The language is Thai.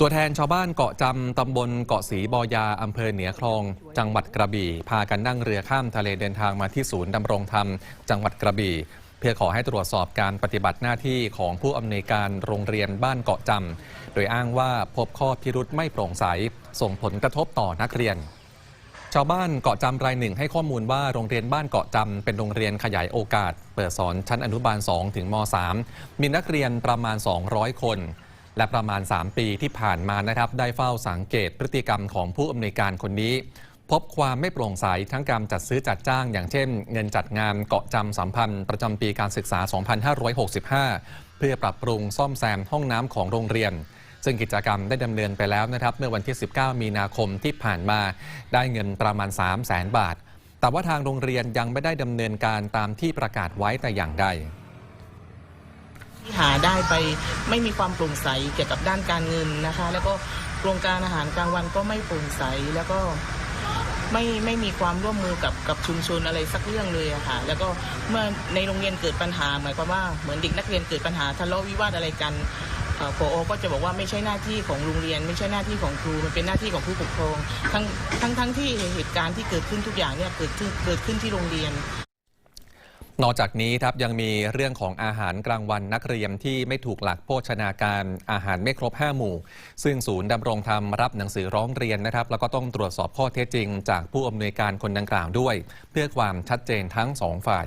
ตัวแทนชาวบ้านเกาะจำตำบลเกาะสีบอยาอำเภอเหนือคลอง จังหวัดกระบี่ พากันนั่งเรือข้ามทะเลเดินทางมาที่ศูนย์ดำรงธรรม จังหวัดกระบี่ เพื่อขอให้ตรวจสอบการปฏิบัติหน้าที่ของผู้อำนวยการโรงเรียนบ้านเกาะจำ โดยอ้างว่าพบข้อพิรุธไม่โปร่งใส ส่งผลกระทบต่อนักเรียน ชาวบ้านเกาะจำรายหนึ่งให้ข้อมูลว่าโรงเรียนบ้านเกาะจำเป็นโรงเรียนขยายโอกาส เปิดสอนชั้นอนุบาล 2 ถึงม 3 มีนักเรียนประมาณ 200 คน และประมาณ 3 ปีที่ผ่านมานะครับ ได้เฝ้าสังเกตพฤติกรรมของผู้อำนวยการคนนี้ พบความไม่โปร่งใสทั้งการจัดซื้อจัดจ้าง อย่างเช่น เงินจัดงานเกาะจำสัมพันธ์ประจำปีการศึกษา 2565 เพื่อปรับปรุงซ่อมแซมห้องน้ำของโรงเรียนซึ่งกิจกรรมได้ดำเนินไปแล้วนะครับ เมื่อวันที่ 19 มีนาคมที่ผ่านมา ได้เงินประมาณ 3 0 0แสนบาท แต่ว่าทางโรงเรียนยังไม่ได้ดำเนินการตามที่ประกาศไว้แต่อย่างใด หาได้ไปไม่มีความโปร่งใสเกี่ยวกับด้านการเงินนะคะ แล้วก็โครงการอาหารกลางวันก็ไม่โปร่งใสแล้วก็ไม่ไม่มีความร่วมมือกับกับชุมชนอะไรสักเรื่องเลยอะค่ะ แล้วก็เมื่อในโรงเรียนเกิดปัญหาหมายความว่าเหมือนเด็กนักเรียนเกิดปัญหาทะเลาะวิวาทอะไรกันเอ่อผอก็จะบอกว่าไม่ใช่หน้าที่ของโรงเรียน ไม่ใช่หน้าที่ของครูมันเป็นหน้าที่ของผู้ปกครอง ทั้งทั้งทั้งที่เหตุการณ์ที่เกิดขึ้นทุกอย่างเนี่ยเกิดขึ้นเกิดขึ้นที่โรงเรียน นอกจากนี้ครับยังมีเรื่องของอาหารกลางวันนักเรียนที่ไม่ถูกหลักโภชนาการอาหารไม่ครบ 5 หมู่ ซึ่งศูนย์ดำรงธรรมรับหนังสือร้องเรียนนะครับ แล้วก็ต้องตรวจสอบข้อเท็จจริง จากผู้อำนวยการคนดังกล่าวด้วย เพื่อความชัดเจนทั้งสองฝ่าย